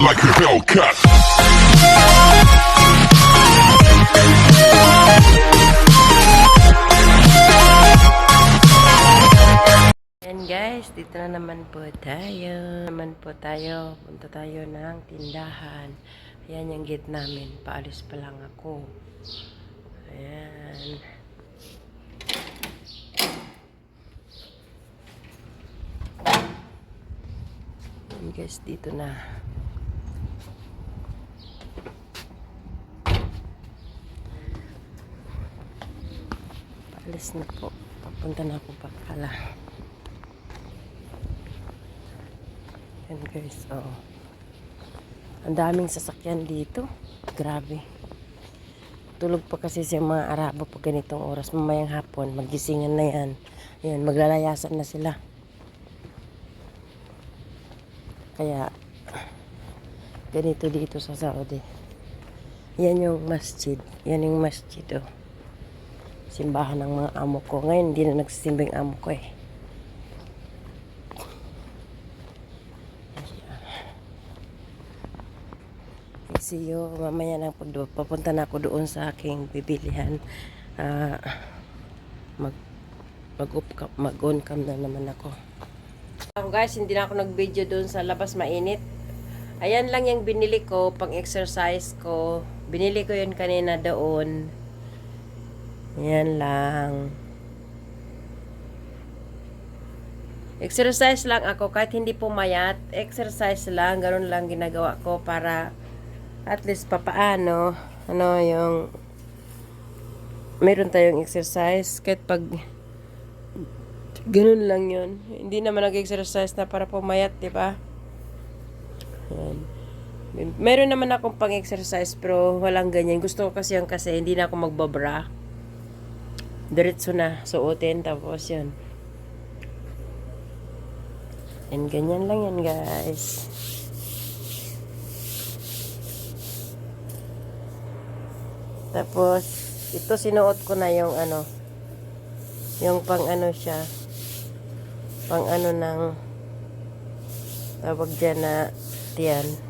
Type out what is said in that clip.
like a Hellcat. Ayan guys, dito na naman po tayo. Naman po tayo. Punta tayo ng tindahan. Ayan yung gate namin. Paalis pa lang ako. Ayan. Ayan guys, dito na. Paalis na po. Papunta na ako Bacala. Yan guys, oh. Ang daming sasakyan dito. Grabe. Tulog pa kasi sa mga Arabo pag ganitong oras. Mamayang hapon, magisingan na yan. Yan, maglalayasan na sila. Kaya, ganito dito sa Saudi. Yan yung masjid. Yan yung masjid, oh. Simbahan ng mga amo ko. Ngayon, hindi na nagsisimbing amo ko eh. See you mamaya na do. Papunta na ako doon sa aking bibilihan. Ah, mag mag mag on cam na naman ako. Ako guys, hindi na ako nag-video doon sa labas mainit. Ayan lang yung binili ko pang exercise ko. Binili ko yun kanina doon. Ayan lang. Exercise lang ako kahit hindi pumayat. Exercise lang, ganun lang ginagawa ko para at least papaano ano yung meron tayong exercise kahit pag ganun lang yun hindi naman nag-exercise na para pumayat di ba Yan. meron naman akong pang exercise pero walang ganyan gusto ko kasi yung kasi hindi na ako magbabra diretso na suotin tapos yun and ganyan lang yan guys Tapos, ito sinuot ko na yung ano, yung pang ano siya, pang ano ng, tawag dyan na, tiyan.